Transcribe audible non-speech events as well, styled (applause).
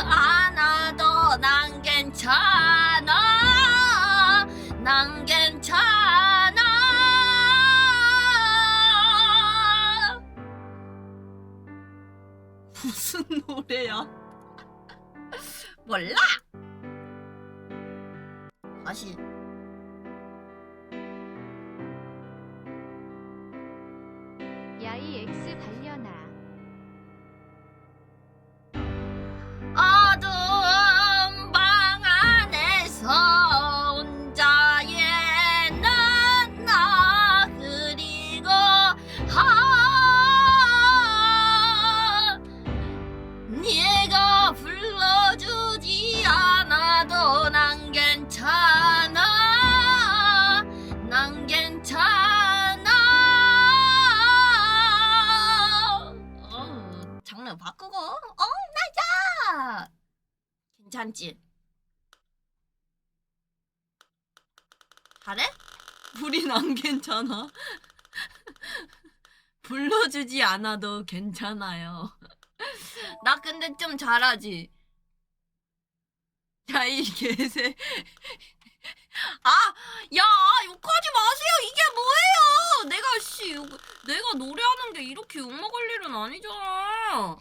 괜찮아도 난 괜찮아. 난 괜찮아. (laughs) 무슨 노래야? (laughs) 몰라. 다시. 야이 엑스 발 하. 네가 불러주지 않아도 난 괜찮아. 난 괜찮아. 어, 장르 바꾸고. 어 나자 괜찮지? 잘해? 우린 안 괜찮아 불러주지 않아도 괜찮아요 (laughs) 나 근데 좀 잘하지 야 이 개새 아, 야, 욕하지 마세요. 이게 뭐예요? 내가 씨, 욕- 내가 노래하는 게 이렇게 욕 먹을 일은 아니잖아.